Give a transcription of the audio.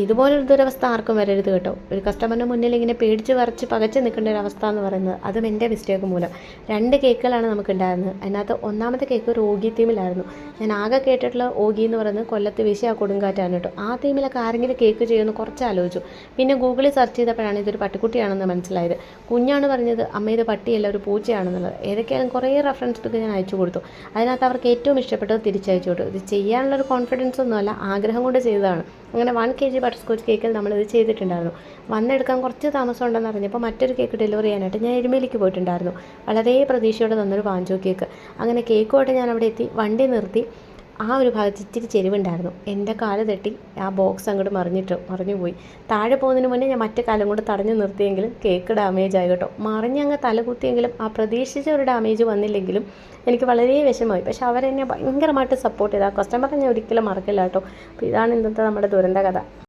ഇതുപോലൊരു ദുരവസ്ഥ ആർക്കും വരരുത് കേട്ടോ. ഒരു കസ്റ്റമറിന് മുന്നിൽ ഇങ്ങനെ പേടിച്ച് വരച്ച് പകച്ച് നിൽക്കേണ്ട ഒരു അവസ്ഥ എന്ന് പറയുന്നത് അതും എന്റെ മിസ്റ്റേക്ക് മൂലം. രണ്ട് കേക്കുകളാണ് നമുക്ക് ഉണ്ടായിരുന്നത് അതിനകത്ത് ഒന്നാമത്തെ കേക്ക് ഒരു ഓഗി തീമിലായിരുന്നു. ഞാൻ ആകെ കേട്ടിട്ടുള്ള ഓഗി എന്ന് പറയുന്നത് കൊല്ലത്ത് വീശി ആ കൊടുങ്കാറ്റാണ് കേട്ടോ. ആ തീമിലൊക്കെ ആരെങ്കിലും കേക്ക് ചെയ്യുമെന്ന് കുറച്ച് ആലോചിച്ചു. പിന്നെ ഗൂഗിളിൽ സെർച്ച് ചെയ്തപ്പോഴാണ് ഇതൊരു പട്ടിക്കുട്ടിയാണെന്ന് മനസ്സിലായത്. കുഞ്ഞാണ് പറഞ്ഞത് അമ്മ ഇത് പട്ടിയല്ല ഒരു പൂച്ചയാണെന്നുള്ളത്. ഏതൊക്കെയാലും കുറേ റെഫറൻസ് ബുക്ക് ഞാൻ അയച്ചു കൊടുത്തു. അതിനകത്ത് അവർക്ക് ഏറ്റവും ഇഷ്ടപ്പെട്ടത് തിരിച്ചയച്ചു കൊടുത്തു. ഇത് ചെയ്യാനുള്ളൊരു കോൺഫിഡൻസ് ഒന്നുമല്ല ആഗ്രഹം കൊണ്ട് ചെയ്തതാണ്. അങ്ങനെ one K G butter scotch കേക്കിൽ നമ്മളിത് ചെയ്തിട്ടുണ്ടായിരുന്നു. വന്നെടുക്കാൻ കുറച്ച് താമസം ഉണ്ടെന്ന് അറിഞ്ഞപ്പോൾ മറ്റൊരു കേക്ക് ഡെലിവറി ചെയ്യാനായിട്ട് ഞാൻ എരുമേലിക്ക് പോയിട്ടുണ്ടായിരുന്നു. വളരെ പ്രതീക്ഷയോടെ തന്നൊരു പാഞ്ചോ കേക്ക് അങ്ങനെ കേക്കുമായിട്ട് ഞാൻ അവിടെ എത്തി. വണ്ടി നിർത്തി. ആ ഒരു ഭാഗത്ത് ഇച്ചിരി ചെരുവുണ്ടായിരുന്നു. എന്റെ കാൽ തട്ടി. ആ ബോക്സ് അങ്ങോട്ട് മറിഞ്ഞിട്ട് മറിഞ്ഞു പോയി. താഴെ പോകുന്നതിന് മുന്നേ ഞാൻ മറ്റേ കാലം കൊണ്ട് തടഞ്ഞു നിർത്തിയെങ്കിലും കേക്ക് ഡാമേജ് ആയി കേട്ടോ. മറിഞ്ഞങ്ങ് തലകുത്തിയെങ്കിലും ആ പ്രതീക്ഷിച്ച ഒരു ഡാമേജ് വന്നില്ലെങ്കിലും എനിക്ക് വളരെ വിഷമമായി. പക്ഷെ അവരെന്നെ ഭയങ്കരമായിട്ട് സപ്പോർട്ട് ചെയ്തു. ആ കസ്റ്റമറെ ഞാൻ ഒരിക്കലും മറക്കില്ല കേട്ടോ. അപ്പോൾ ഇതാണ് ഇന്നത്തെ നമ്മുടെ ദുരന്ത കഥ